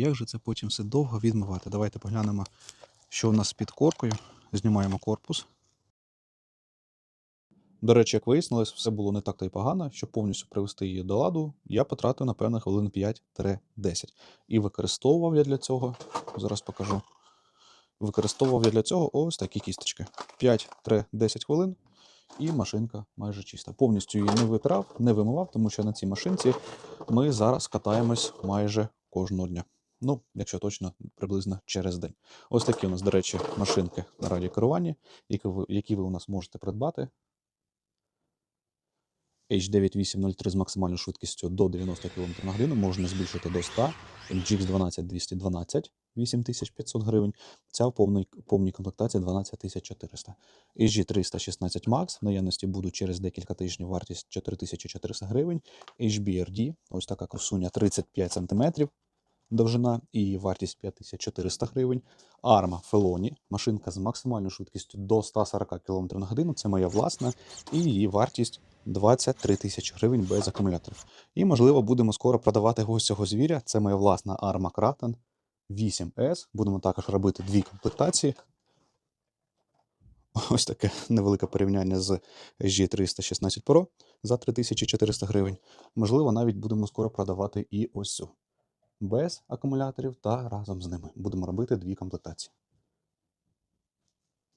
як же це потім все довго відмивати? Давайте поглянемо, що у нас під коркою. Знімаємо корпус. До речі, як вияснилось, все було не так та й погано. Щоб повністю привести її до ладу, я потратив, напевно, хвилин 5-10. І використовував я для цього, зараз покажу. Використовував я для цього ось такі кісточки. 5-10 хвилин, і машинка майже чиста. Повністю її не витирав, не вимивав, тому що на цій машинці ми зараз катаємось майже кожного дня. Ну, якщо точно, приблизно через день. Ось такі у нас, до речі, машинки на радіокеруванні, які ви, які ви у нас можете придбати. H9803 з максимальною швидкістю до 90 км на годину можна збільшити до 100. GX 12212 8500 гривень. Ця в повній, повній комплектації 12400. EG 316 Max в наявності будуть через декілька тижнів вартість 4400 гривень. HBRD, ось така красуня 35 см довжина і вартість 5400 гривень. Arma Feloni, машинка з максимальною швидкістю до 140 км на годину. Це моя власна, і її вартість 23 тисячі гривень без акумуляторів. І, можливо, будемо скоро продавати ось цього звіря. Це моя власна Arma Kraken 8S. Будемо також робити дві комплектації. Ось таке невелике порівняння з G316 Pro за 3400 гривень. Можливо, навіть будемо скоро продавати і ось цю без акумуляторів та разом з ними. Будемо робити дві комплектації.